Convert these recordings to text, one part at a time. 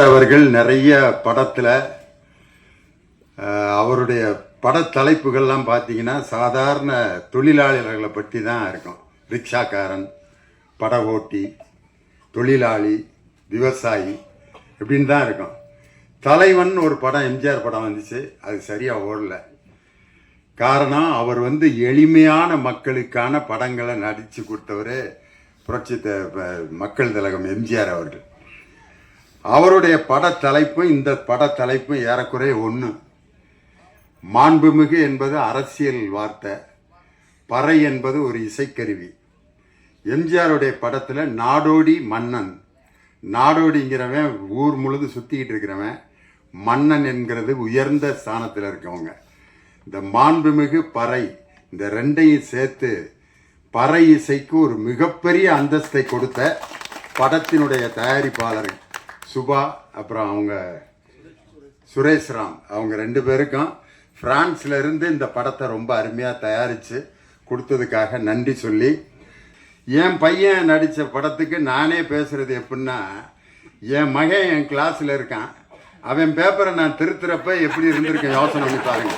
அவர்கள் நிறைய படத்தில் அவருடைய அவருடைய படத்தலைப்புகள்லாம் பார்த்தீங்கன்னா சாதாரண தொழிலாளர்களை பற்றி தான் இருக்கும். ரிக்ஷாக்காரன் பட ஓட்டி தொழிலாளி விவசாயி இப்படின்னு தான் இருக்கும். தலைவன் ஒரு படம் எம்ஜிஆர் படம் வந்துச்சு அது சரியாக ஓடல. காரணம் அவர் வந்து எளிமையான மக்களுக்கான படங்களை நடித்து கொடுத்தவர் புரட்சி ப- மக்கள் திலகம் எம்ஜிஆர் அவர்கள். அவருடைய படத்தலைப்பும் இந்த படத்தலைப்பும் ஏறக்குறைய ஒன்று மாண்புமிகு என்பது அரசியல் வார்த்தை பறை என்பது ஒரு இசைக்கருவி. எம்ஜிஆருடைய படத்தில் நாடோடி மன்னன் நாடோடிங்கிறவன் ஊர் முழுது சுற்றிக்கிட்டு இருக்கிறவன் மன்னன் என்கிறது உயர்ந்த ஸ்தானத்தில் இருக்கவங்க. இந்த மாண்புமிகு பறை இந்த ரெண்டையும் சேர்த்து பறை இசைக்கு ஒரு மிகப்பெரிய அந்தஸ்தை கொடுத்த படத்தினுடைய தயாரிப்பாளர் சுபா அப்புறம் அவங்க சுரேஷ்ராம் அவங்க ரெண்டு பேருக்கும் ஃப்ரான்ஸில் இருந்து இந்த படத்தை ரொம்ப அருமையாக தயாரித்து கொடுத்ததுக்காக நன்றி சொல்லி என் பையன் நடித்த படத்துக்கு நானே பேசுகிறது எப்படின்னா என் மகன் என் கிளாஸில் இருக்கான். அவன் பேப்பரை நான் திருத்துறப்ப எப்படி இருந்திருக்கேன் யோசனை பண்ணி பாருங்க.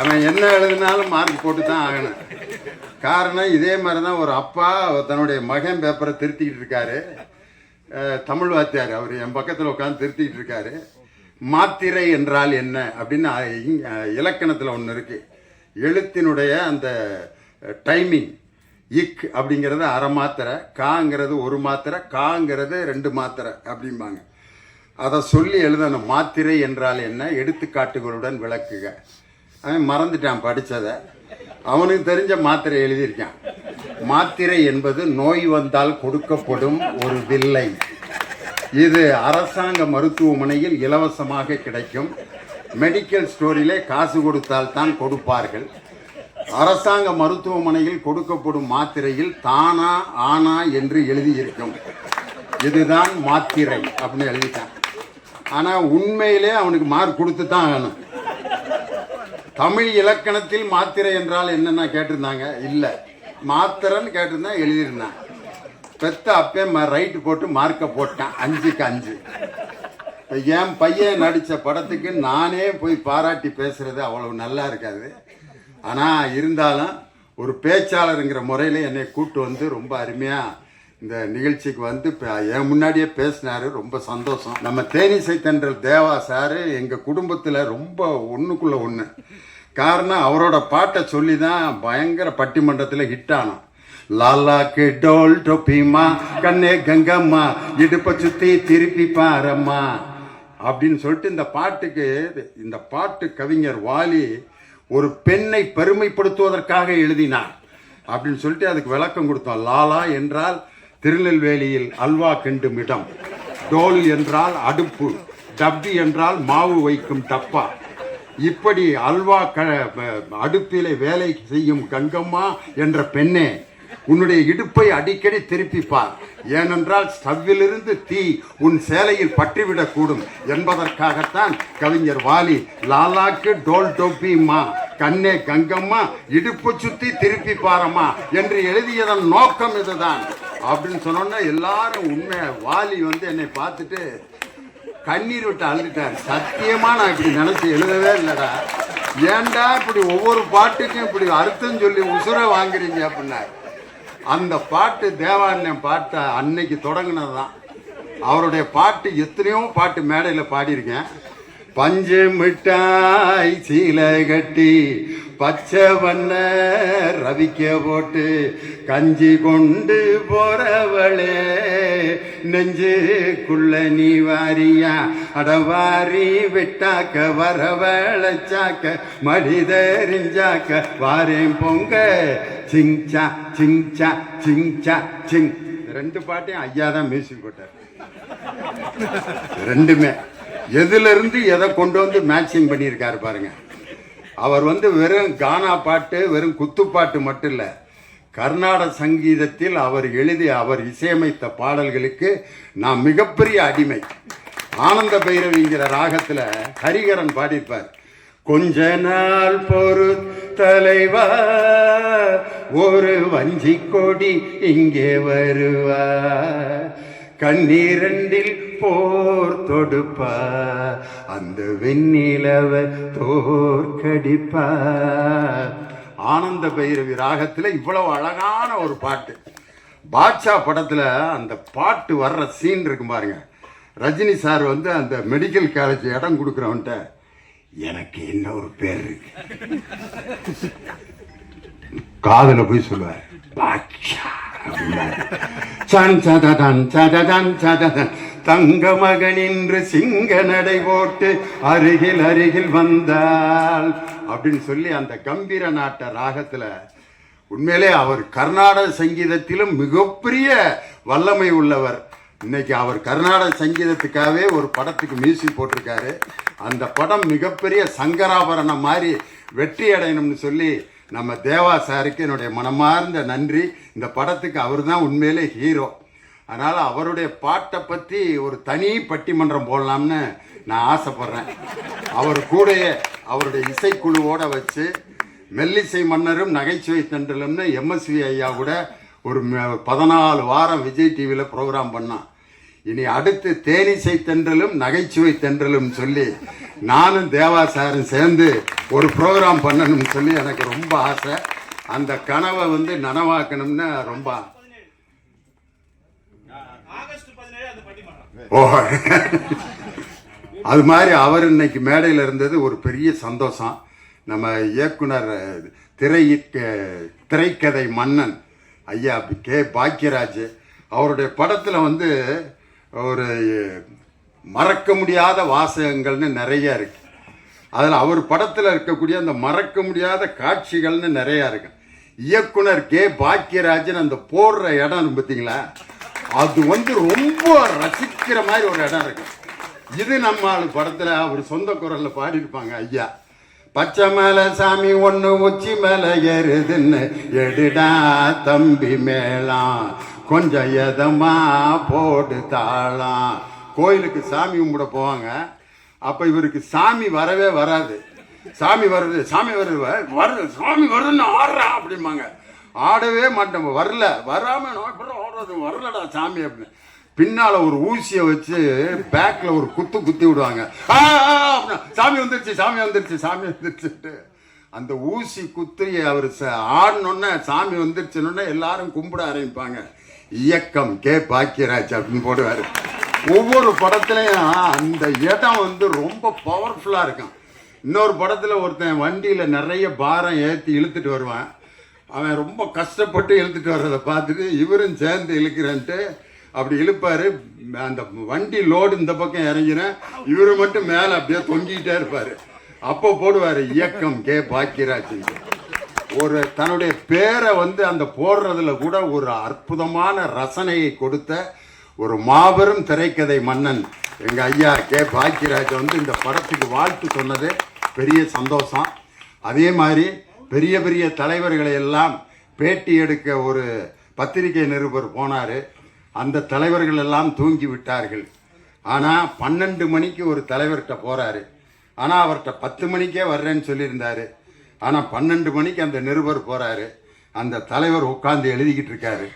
அவன் என்ன எழுதினாலும் மார்க் போட்டு தான் ஆகணும். காரணம் இதே மாதிரி தான் ஒரு அப்பா தன்னுடைய மகன் பேப்பரை திருத்திக்கிட்டு இருக்காரு. தமிழ் வாத்தியார் அவர் என் பக்கத்தில் உட்காந்து திருத்திக்கிட்டு இருக்காரு. மாத்திரை என்றால் என்ன? அப்படின்னு இலக்கணத்தில் ஒன்று இருக்குது எழுத்தினுடைய அந்த டைமிங் இக் அப்படிங்கிறது அரை மாத்திரை காங்கிறது ஒரு மாத்திரை காங்கிறது ரெண்டு மாத்திரை அப்படிம்பாங்க. அதை சொல்லி எழுதணும். மாத்திரை என்றால் என்ன? எடுத்துக்காட்டுகளுடன் விளக்குக. அவன் மறந்துட்டான் படித்ததை அவனுக்கு தெரிஞ்ச மாத்திரை எழுதியிருக்கான். மாத்திரை என்பது நோய் வந்தால் கொடுக்கப்படும் ஒரு வில்லை. இது அரசாங்க மருத்துவமனையில் இலவசமாக கிடைக்கும். மெடிக்கல் ஸ்டோரிலே காசு கொடுத்தால் தான் கொடுப்பார்கள். அரசாங்க மருத்துவமனையில் கொடுக்கப்படும் மாத்திரையில் தானா ஆனா என்று எழுதியிருக்கும். இதுதான் மாத்திரை அப்படின்னு எழுதிட்டான். ஆனால் உண்மையிலே அவனுக்கு மார்க் கொடுத்து தான் ஆகணும். தமிழ் இலக்கணத்தில் மாத்திரை என்றால் என்னென்ன கேட்டிருந்தாங்க? இல்லை. மாத்திரைன்னு கேட்டிருந்தா எழுதியிருந்தான். பெத்த அப்பே ரைட்டு போட்டு மார்க்கை போட்டான். அஞ்சுக்கு அஞ்சு. இப்போ என் பையன் நடித்த படத்துக்கு நானே போய் பாராட்டி பேசுறது அவ்வளவு நல்லா இருக்காது. ஆனால் இருந்தாலும் ஒரு பேச்சாளருங்கிற முறையில் என்னை கூப்பிட்டு வந்து ரொம்ப அருமையாக இந்த நிகழ்ச்சிக்கு வந்து என் முன்னாடியே பேசினாரு ரொம்ப சந்தோஷம். நம்ம தேனிசை தென்றல் தேவா சார் எங்கள் குடும்பத்தில் ரொம்ப ஒன்றுக்குள்ள ஒன்று காரணம் அவரோட பாட்டை சொல்லி தான் பயங்கர பட்டிமன்றத்தில் ஹிட் ஆனோம். லாலாக்கு டோல் டொப்பிமா கண்ணே கங்கம்மா இடுப்பை சுற்றி திருப்பி பாரம்மா அப்படின்னு சொல்லிட்டு இந்த பாட்டுக்கு இந்த பாட்டு கவிஞர் வாலி ஒரு பெண்ணை பெருமைப்படுத்துவதற்காக எழுதினார் அப்படின்னு சொல்லிட்டு அதுக்கு விளக்கம் கொடுத்தோம். லாலா என்றால் திருநெல்வேலியில் அல்வா கிண்டும் இடம். டோல் என்றால் அடுப்பு டப்பி என்றால் மாவு வைக்கும் டப்பா. இப்படி அல்வா க அடுப்பிலே வேலை செய்யும் கங்கம்மா என்ற பெண்ணே உன்னுடைய இடுப்பை அடிக்கடி திருப்பிப்பார். ஏனென்றால் ஸ்டவ்விலிருந்து தீ உன் சேலையில் பற்றிவிடக்கூடும். என்பதற்காகத்தான் கவிஞர் வாலி லாலாக்கு டோல் டோப்பிம்மா கண்ணே கங்கம்மா இடுப்பு சுத்தி திருப்பி பாரம்மா என்று எழுதியதன் நோக்கம் இதுதான். அப்படின்னு சொன்னோன்னா எல்லாரும் உண்மை வாலி வந்து என்னை பார்த்துட்டு கண்ணீர் விட்டு அழுதுட்டார். சத்தியமாக நான் இப்படி நினச்சி எழுதவே இல்லைடா. ஏன்டா இப்படி ஒவ்வொரு பாட்டுக்கும் இப்படி அர்த்தம் சொல்லி உசுரை வாங்குறீங்க அப்படின்னாரு. அந்த பாட்டு தேவாலயம் பாட்டை அன்னைக்கு தொடங்கினது தான் அவருடைய பாட்டு எத்தனையோ பாட்டு மேடையில் பாடியிருக்கேன். பஞ்சு மிட்டாய் சீலை கட்டி பச்சை வண்ண ரவிக்க போட்டு கஞ்சி கொண்டு போறவளே. நெஞ்சுக்குள்ள நீ வாரியா? அடவாரி விட்டாக்க வரவழைச்சாக்க மடிதறிஞ்சாக்க வாரேன் பொங்க. சிங்சா சிங்சா சிங்சா சிங் ரெண்டு பாட்டையும் ஐயா தான் மியூசிக் போட்டார். ரெண்டுமே. எதுல இருந்து எதை கொண்டு வந்து மேட்சிங் பண்ணியிருக்காரு பாருங்க. அவர் வந்து வெறும் கானா பாட்டு வெறும் குத்துப்பாட்டு மட்டும் இல்லை கர்நாடக சங்கீதத்தில் அவர் எழுதி அவர் இசையமைத்த பாடல்களுக்கு நான் மிகப்பெரிய அடிமை. ஆனந்த பைரவிங்கிற ராகத்தில் ஹரிகரன் பாடியிருப்பார். கொஞ்ச நாள் பொறு தலைவா ஒரு வஞ்சி கொடி இங்கே வருவா. கண்ணீரண்டில் போர் தொடுப்பா. அந்த வெண்ணிலவ தோற்கடிப்பா ஆனந்த பைரவி ராகத்தில் இவ்வளவு அழகான ஒரு பாட்டு. பாட்ஷா படத்துல அந்த பாட்டு வர்ற சீன் இருக்கு பாருங்க. ரஜினி சார் வந்து அந்த மெடிக்கல் காலேஜ் இடம் கொடுக்குறவன்ட்ட எனக்கு என்ன ஒரு பேர் இருக்கு? காதில் போய் சொல்லுவார் பாட்ஷா சான் சாதா தான் சாதா தான் சாதா தான். தங்க மகனின்று சிங்க நடை போட்டு அருகில் அருகில் வந்தாள். அப்படின்னு சொல்லி அந்த கம்பீர நாட்ட ராகத்தில் உண்மையிலே அவர் கர்நாடக சங்கீதத்திலும் மிகப்பெரிய வல்லமை உள்ளவர். இன்னைக்கு அவர் கர்நாடக சங்கீதத்துக்காகவே ஒரு படத்துக்கு மியூசிக் போட்டிருக்காரு. அந்த படம் மிகப்பெரிய சங்கராபரணம் மாதிரி வெற்றி அடையணும்னு சொல்லி நம்ம தேவா சாருக்கு என்னுடைய மனமார்ந்த நன்றி. இந்த படத்துக்கு அவர் தான் உண்மையிலே ஹீரோ. அதனால் அவருடைய பாட்டை பற்றி ஒரு தனி பட்டிமன்றம் போடலாம்னு நான் ஆசைப்பட்றேன். அவர் கூடயே அவருடைய இசைக்குழுவோட வச்சு மெல்லிசை மன்னரும் நகைச்சுவை தண்டலும்னு எம்எஸ்வி ஐயா கூட ஒரு பதினாலு வாரம் விஜய் டிவியில் ப்ரோக்ராம் பண்ணான். இனி அடுத்து தேனிசை தென்றலும் நகைச்சுவை தென்றலும் சொல்லி நானும் தேவா சாரும் சேர்ந்து ஒரு ப்ரோக்ராம் பண்ணணும்னு சொல்லி எனக்கு ரொம்ப ஆசை. அந்த கனவை வந்து நனவாக்கணும்னு ரொம்ப ஆகஸ்ட் பதினேழு அந்த பட்டிமன்றம் ஓ. அது மாதிரி அவர் இன்னைக்கு மேடையில் இருந்தது ஒரு பெரிய சந்தோஷம். நம்ம இயக்குனர் திரை திரைக்கதை மன்னன் ஐயா கே பாக்யராஜ் அவருடைய படத்தில் வந்து ஒரு மறக்க முடியாத வாசகங்கள்னு நிறையா இருக்கு. அதில் அவர் படத்தில் இருக்கக்கூடிய அந்த மறக்க முடியாத காட்சிகள்னு நிறையா இருக்கு. இயக்குனர் கே பாக்யராஜன் அந்த போடுற இடம் பார்த்தீங்களா அது வந்து ரொம்ப ரசிக்கிற மாதிரி ஒரு இடம் இருக்கு. இது நம்ம ஆளு படத்தில் அவர் சொந்த குரலில் பாடியிருப்பாங்க ஐயா பச்சை மேலே சாமி ஒன்று உச்சி மேலே ஏறுதுன்னு எடுடா தம்பி மேலாம். கொஞ்சம் எதமா போடு தாளாம். கோயிலுக்கு சாமி கும்பிட போவாங்க. அப்போ இவருக்கு சாமி வரவே வராது. சாமி வருது சாமி வருது வ- சாமி வருதுன்னு ஆடுறா அப்படிம்பாங்க. ஆடவே மாட்டோம் வரல. வராமல் நான் அப்புறம் ஆடுறது வரலடா சாமி அப்படின்னு. பின்னால் ஒரு ஊசியை வச்சு பேக்கில் ஒரு குத்து குத்தி விடுவாங்க. அப்படின்னா, சாமி வந்துருச்சு சாமி வந்துருச்சு சாமி வந்துருச்சுட்டு அந்த ஊசி குத்தி அவர் ஆடணுன்னே சாமி வந்துருச்சுன்னு எல்லாரும் கும்பிட ஆரம்பிப்பாங்க. இயக்கம் கே பாக்கியராஜ் அப்படின்னு போடுவார். ஒவ்வொரு படத்துலையும் அந்த இடம் வந்து ரொம்ப பவர்ஃபுல்லாக இருக்கும். இன்னொரு படத்தில் ஒருத்தன் வண்டியில் நிறைய பாரம் ஏற்றி இழுத்துட்டு வருவான். அவன் ரொம்ப கஷ்டப்பட்டு இழுத்துட்டு வர்றதை பார்த்துட்டு இவரும் சேர்ந்து இழுக்கிறேன்ட்டு அப்படி இழுப்பாரு. அந்த வண்டி லோடு இந்த பக்கம் இறங்கினேன் இவரு மட்டும் மேலே அப்படியே தொங்கிக்கிட்டே இருப்பார். அப்போ போடுவார் இயக்கம் கே பாக்கியராஜ். ஒரு தன்னுடைய பேரை வந்து அந்த போடுறதுல கூட ஒரு அற்புதமான ரசனையை கொடுத்த ஒரு மாபெரும் திரைக்கதை மன்னன் எங்கள் ஐயா கே பாக்கியராஜ் வந்து இந்த படத்துக்கு வாழ்த்து சொன்னது பெரிய சந்தோஷம். அதே மாதிரி பெரிய பெரிய தலைவர்களை எல்லாம் பேட்டி எடுக்க ஒரு பத்திரிகை நிருபர் போனார். அந்த தலைவர்கள் எல்லாம் தூங்கி விட்டார்கள். ஆனால் பன்னெண்டு மணிக்கு ஒரு தலைவர்கிட்ட போகிறாரு ஆனால் அவர்கிட்ட பத்து மணிக்கே வர்றேன்னு சொல்லியிருந்தார். ஆனால் பன்னெண்டு மணிக்கு அந்த நிருபர் போகிறாரு அந்த தலைவர் உட்காந்து எழுதிக்கிட்டு இருக்காரு.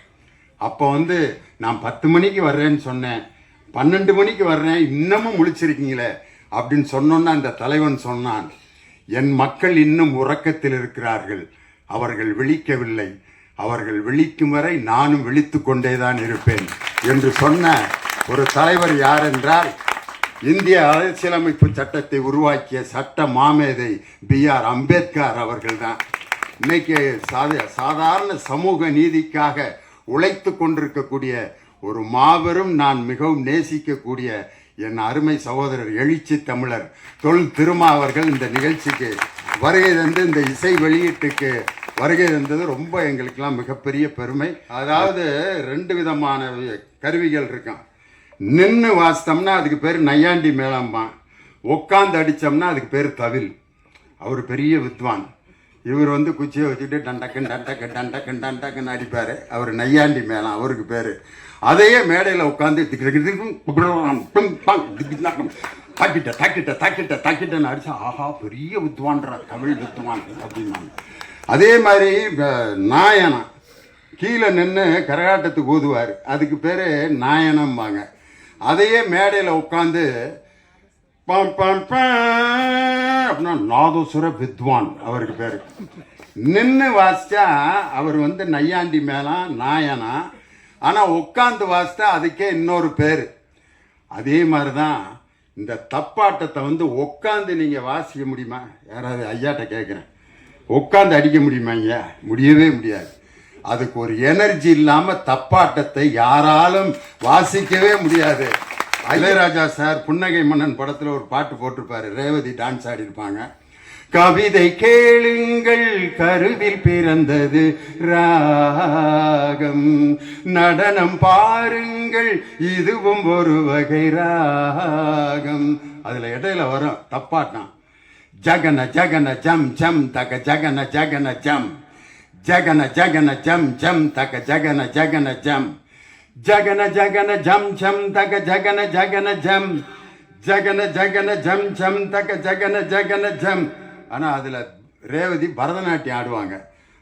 அப்போ வந்து நான் பத்து மணிக்கு வர்றேன்னு சொன்னேன். பன்னெண்டு மணிக்கு வர்றேன். இன்னமும் முழிச்சிருக்கீங்களே அப்படின்னு சொன்னோன்னா அந்த தலைவன் சொன்னான். என் மக்கள் இன்னும் உறக்கத்தில் இருக்கிறார்கள் அவர்கள் விழிக்கவில்லை. அவர்கள் விழிக்கும் வரை நானும் விழித்து கொண்டேதான் இருப்பேன் என்று சொன்ன ஒரு தலைவர் யார் என்றால் இந்திய அரசியலமைப்பு சட்டத்தை உருவாக்கிய சட்ட மாமேதை பி ஆர் அம்பேத்கர் அவர்கள்தான். இன்னைக்கு சாத சாதாரண சமூக நீதிக்காக உழைத்து கொண்டிருக்கக்கூடிய ஒரு மாபெரும் நான் மிகவும் நேசிக்கக்கூடிய என் அருமை சகோதரர் எழுச்சி தமிழர் தொல் திருமா அவர்கள் இந்த நிகழ்ச்சிக்கு வருகை தந்து இந்த இசை வெளியீட்டுக்கு வருகை தந்தது ரொம்ப எங்களுக்கெல்லாம் மிகப்பெரிய பெருமை. அதாவது ரெண்டு விதமான கருவிகள் இருக்கான். நின்று வாசித்தோம்னா அதுக்கு பேர் நையாண்டி மேளம்பான் உட்காந்து அடித்தோம்னா அதுக்கு பேர் தவில். அவர் பெரிய வித்வான். இவர் வந்து குச்சியை வச்சுட்டு டண்டக்கன் டண்டக்கன் டண்டக்கன் டண்டக்கன் அடிப்பார். அவர் நையாண்டி மேளம் அவருக்கு பேர். அதையே மேடையில் உட்காந்து தாக்கிட்ட தாக்கிட்ட தாக்கிட்ட தாக்கிட்டன்னு அடிச்சா ஆஹா பெரிய வித்வான்ற தமிழ் வித்வான் அப்படின்னாங்க. அதே மாதிரி நாயனா கீழே நின்று கரகாட்டத்துக்கு ஊதுவார். அதுக்கு பேர் நாயனம்பாங்க. அதையே மேடையில் உட்காந்து பம் பம் அப்படின்னா நாதோசுர வித்வான் அவருக்கு பேர். நின்று வாசித்தா அவர் வந்து நையாண்டி மேலாம் நாயனா ஆனால் உட்காந்து வாசித்தா அதுக்கே இன்னொரு பேர். அதே மாதிரி தான் இந்த தப்பாட்டத்தை வந்து உட்காந்து நீங்கள் வாசிக்க முடியுமா? யாராவது ஐயாட்ட கேட்குறேன் உட்காந்து அடிக்க முடியுமா ஐயா? முடியவே முடியாது. அதுக்கு ஒரு எனர்ஜி இல்லாமல் தப்பாட்டத்தை யாராலும் வாசிக்கவே முடியாது. இளையராஜா சார் புன்னகை மன்னன் படத்தில் ஒரு பாட்டு போட்டிருப்பாரு. ரேவதி டான்ஸ் ஆடிருப்பாங்க கவிதை கேளுங்கள் கருவில் பிறந்தது ராகம். நடனம் பாருங்கள் இதுவும் ஒரு வகை ராகம். அதுல இடையில வரும் தப்பாட்டான் ஜகன ஜகன ஜம் ஜம் தக ஜகன ஜகன ஜம். ஜகன ஜகன ஜம் ஜம் தக ஜகன ஜகன ஜம். ஜகன ஜகன ஜம் ஜம் தக ஜகன ஜகன ஜம். ஜகன ஜகன ஜம் ஜம் தக ஜகன ஜகன ஜம். ஆனால் அதில் ரேவதி பரதநாட்டியம் ஆடுவாங்க.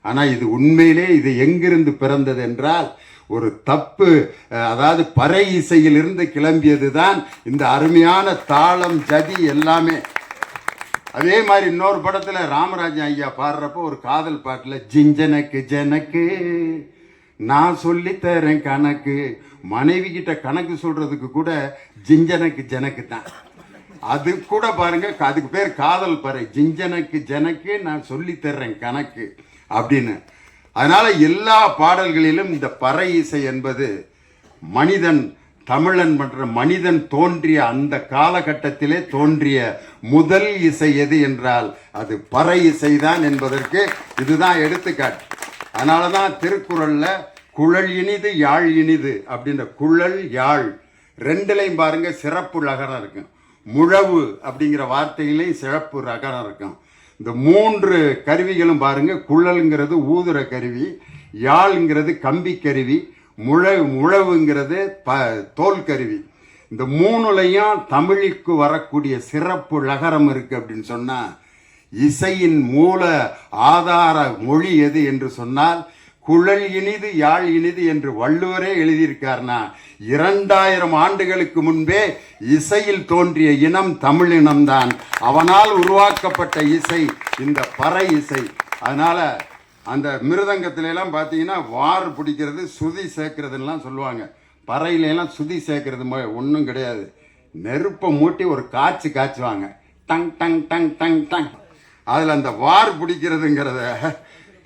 ஆனால் இது உண்மையிலே இது எங்கிருந்து பிறந்தது என்றால் ஒரு தப்பு அதாவது பறை இசையிலிருந்து கிளம்பியது தான் இந்த அருமையான தாளம் ஜதி எல்லாமே. அதே மாதிரி இன்னொரு படத்தில் ராமராஜன் ஐயா பாடுறப்போ ஒரு காதல் பாட்டில் ஜிஞ்சனக்கு ஜனக்கு நான் சொல்லித்தரேன் கணக்கு. மனைவி கிட்ட கணக்கு சொல்றதுக்கு கூட ஜிஞ்சனக்கு ஜனக்கு தான் அது கூட பாருங்க அதுக்கு பேர் காதல் பறை. ஜிஞ்சனக்கு ஜனக்கு நான் சொல்லித்தர்றேன் கணக்கு அப்படின்னு. அதனால எல்லா பாடல்களிலும் இந்த பறை இசை என்பது மனிதன் தமிழன் மற்ற மனிதன் தோன்றிய அந்த காலகட்டத்திலே தோன்றிய முதல் இசை எது என்றால் அது பறை இசைதான் என்பதற்கு இதுதான் எடுத்துக்காட்டு. அதனால தான் திருக்குறளில் குழல் இனிது யாழ் இனிது அப்படின்ற குழல் யாழ் ரெண்டுலையும் பாருங்க சிறப்பு லகரம் இருக்கும் முழவு அப்படிங்கிற வார்த்தையிலையும் சிறப்பு ரகரம் இருக்கும். இந்த மூன்று கருவிகளும் பாருங்க குழல்ங்கிறது ஊதுற கருவி யாழ்ங்கிறது கம்பி கருவி முழ முழவுங்கிறது ப தோல் கருவி. இந்த மூணுலையும் தமிழுக்கு வரக்கூடிய சிறப்பு லகரம் இருக்கு அப்படின்னு சொன்னால் இசையின் மூல ஆதார மொழி எது என்று சொன்னால் குழல் இனிது யாழ் இனிது என்று வள்ளுவரே எழுதியிருக்கார்னா இரண்டாயிரம் ஆண்டுகளுக்கு முன்பே இசையில் தோன்றிய இனம் தமிழ் இனம்தான். அவனால் உருவாக்கப்பட்ட இசை இந்த பறை இசை. அதனால் அந்த மிருதங்கத்திலெல்லாம் பார்த்தீங்கன்னா வார் பிடிக்கிறது சுதி சேர்க்கறதுலாம் சொல்லுவாங்க. பறையிலெல்லாம் சுதி சேர்க்கறது ஒன்றும் கிடையாது. நெருப்பை மூட்டி ஒரு காய்ச்சி காய்ச்சுவாங்க. டங் டங் டங் டங் டங். அதில் அந்த வார் பிடிக்கிறதுங்கிறத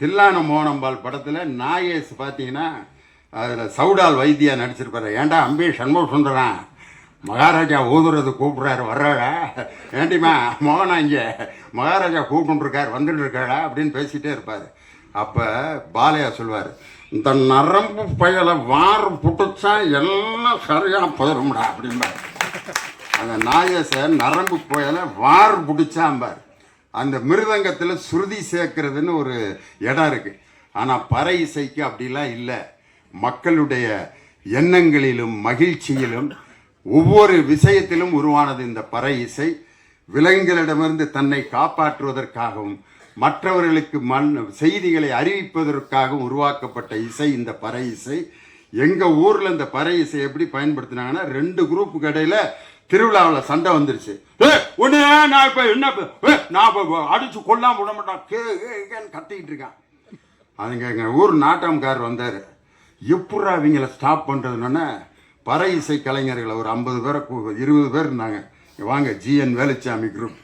தில்லான மோகனம்பால் படத்தில் நாகேஷ் பார்த்தீங்கன்னா அதில் சவுடால் வைத்தியா நடிச்சிருப்பாரு. ஏன்டா அம்பி சண்முக சுந்தரம்? மகாராஜா ஊதுறது கூப்பிட்றாரு வர்றாடா ஏண்டிமா மோகனா இங்கே? மகாராஜா கூப்பிட்டுருக்கார் வந்துட்டு இருக்காடா அப்படின்னு பேசிகிட்டே இருப்பார். அப்போ பாலையா சொல்வார் இந்த நரம்பு பயலை வார் புட்டுச்சா எல்லாம் சரியாக போயிடும்டா அப்படிம்பார். அந்த நாகேச நரம்பு புயலை வார் பிடிச்சாம்பார் அந்த மிருதங்கத்தில் சுருதி சேர்க்கறதுன்னு ஒரு இடம் இருக்குது ஆனால் பறை இசைக்கு அப்படிலாம் இல்லை. மக்களுடைய எண்ணங்களிலும் மகிழ்ச்சியிலும் ஒவ்வொரு விஷயத்திலும் உருவானது இந்த பறை இசை. விலங்குகளிடமிருந்து தன்னை காப்பாற்றுவதற்காகவும் மற்றவர்களுக்கு மண் செய்திகளை அறிவிப்பதற்காகவும் உருவாக்கப்பட்ட இசை இந்த பறை இசை. எங்கள் ஊரில் இந்த பறை இசை எப்படி பயன்படுத்தினாங்கன்னா ரெண்டு குரூப்புக்கு இடையில் திருவிழாவில் சண்டை வந்துருச்சு. உடனே நான் இப்போ என்ன நான் இப்போ அடிச்சு கொல்லாம விட மாட்டான். கே கேன்னு கத்திக்கிட்டு இருக்கான். அதுங்க எங்கள் ஊர் நாட்டம்கார் வந்தார். எப்பட்றா அவங்கள ஸ்டாப் பண்ணுறதுனோடனே பறை இசை கலைஞர்களை ஒரு ஐம்பது பேரை இருபது பேர் இருந்தாங்க. வாங்க ஜிஎன் வேலுச்சாமி குரூப்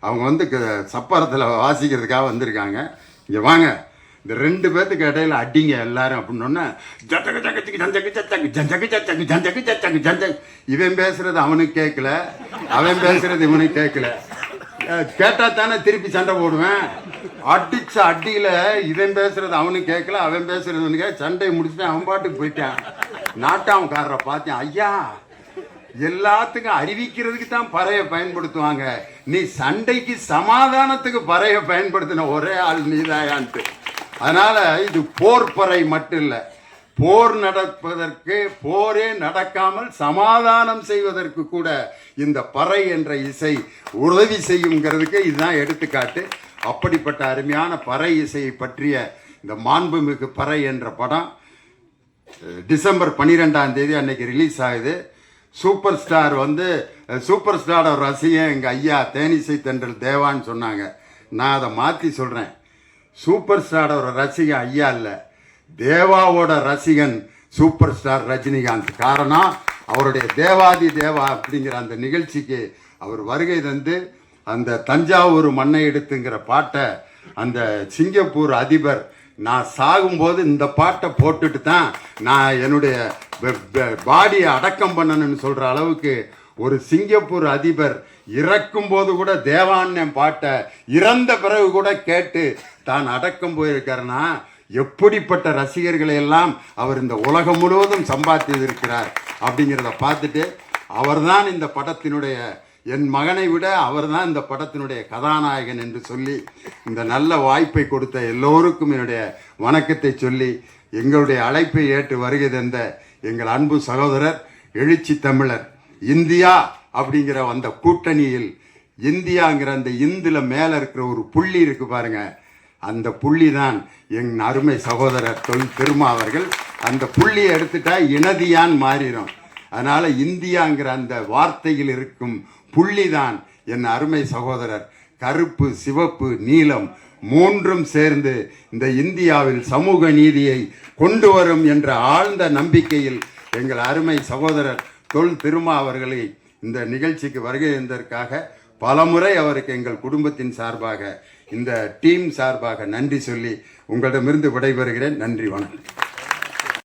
அவங்க வந்து க- சப்பரத்தில் வாசிக்கிறதுக்காக வந்திருக்காங்க. இங்கே வாங்க இந்த ரெண்டு பேர்த்துக்கு இடையில அடிங்க எல்லாரும் அப்படின்னு ஜட்டக்கு ஜக்கச்சுக்கு ஜஞ்சக்கு ஜச்சக்கு ஜஞ்சக்கு ஜச்சக்கு ஜஞ்சக்கு ஜச்சக்கு ஜஞ்சக் இவன் பேசுறது அவனுக்கு கேட்கல அவன் பேசுறது இவனுக்கு கேட்கல கேட்டா தானே திருப்பி சண்டை போடுவேன் அடிச்ச அடியில இவன் பேசுறது அவனுக்கு கேட்கல அவன் பேசுறது இவனுக்கு சண்டையை முடிச்சுட்டு அவன் பாட்டுக்கு போயிட்டான் நாட்டாமக்காரரை பார்த்தேன் ஐயா எல்லாத்துக்கும் அறிவிக்கிறதுக்கு தான் பறைய பயன்படுத்துவாங்க நீ சண்டைக்கு சமாதானத்துக்கு பறைய பயன்படுத்தின ஒரே ஆள் நீதாயான்ட்டு அதனால் இது போர் பறை மட்டும் இல்லை. போர் நடப்பதற்கு போரே நடக்காமல் சமாதானம் செய்வதற்கு கூட இந்த பறை என்ற இசை உதவி செய்யுங்கிறதுக்கு இதுதான் எடுத்துக்காட்டு. அப்படிப்பட்ட அருமையான பறை இசையை பற்றிய இந்த மாண்புமிகு பறை என்ற படம் டிசம்பர் பன்னிரெண்டாம் தேதி அன்னைக்கு ரிலீஸ் ஆகுது. சூப்பர் ஸ்டார் வந்து சூப்பர் ஸ்டாரோட ரசிகன் எங்கள் ஐயா தேனிசை தென்றல் தேவான்னு சொன்னாங்க. நான் அதை மாற்றி சொல்கிறேன் சூப்பர் ஸ்டாரோட ரசிகன் ஐயா இல்லை. தேவாவோட ரசிகன் சூப்பர் ஸ்டார் ரஜினிகாந்த். காரணம் அவருடைய தேவாதி தேவா அப்படிங்கிற அந்த நிகழ்ச்சிக்கு அவர் வருகை தந்து அந்த தஞ்சாவூர் மண்ணை எடுத்துங்கிற பாட்டை அந்த சிங்கப்பூர் அதிபர் நான் சாகும்போது இந்த பாட்டை போட்டுட்டு தான் நான் என்னுடைய பாடியை அடக்கம் பண்ணணும்னு சொல்கிற அளவுக்கு ஒரு சிங்கப்பூர் அதிபர் இறக்கும் போது கூட தேவான்யம் பாட்டை இறந்த பிறகு கூட கேட்டு தான் அடக்கம் போயிருக்காருன்னா எப்படிப்பட்ட ரசிகர்களை எல்லாம் அவர் இந்த உலகம் முழுவதும் சம்பாதித்திருக்கிறார் அப்படிங்கிறத பார்த்துட்டு அவர்தான் இந்த படத்தினுடைய என் மகனை விட அவர்தான் இந்த படத்தினுடைய கதாநாயகன் என்று சொல்லி இந்த நல்ல வாய்ப்பை கொடுத்த எல்லோருக்கும் என்னுடைய வணக்கத்தை சொல்லி எங்களுடைய அழைப்பை ஏற்று வருகை தந்த எங்கள் அன்பு சகோதரர் எழுச்சி தமிழர் இந்தியா அப்படிங்கிற அந்த கூட்டணியில் இந்தியாங்கிற அந்த இந்துல மேல இருக்கிற ஒரு புள்ளி இருக்கு பாருங்க. அந்த புள்ளி தான் என் அருமை சகோதரர் தொல் திருமா அவர்கள். அந்த புள்ளியை எடுத்துட்டா இனதியான் மாறிடும் அதனால இந்தியாங்கிற அந்த வார்த்தையில் இருக்கும் புள்ளி தான் என் அருமை சகோதரர். கருப்பு சிவப்பு நீலம் மூன்றும் சேர்ந்து இந்த இந்தியாவில் சமூக நீதியை கொண்டு வரும் என்ற ஆழ்ந்த நம்பிக்கையில் எங்கள் அருமை சகோதரர் தொல் திருமா அவர்களை இந்த நிகழ்ச்சிக்கு வருகை தந்ததற்காக பலமுறை அவருக்கு எங்கள் குடும்பத்தின் சார்பாக இந்த டீம் சார்பாக நன்றி சொல்லி உங்களிடமிருந்து விடைபெறுகிறேன். நன்றி வணக்கம்.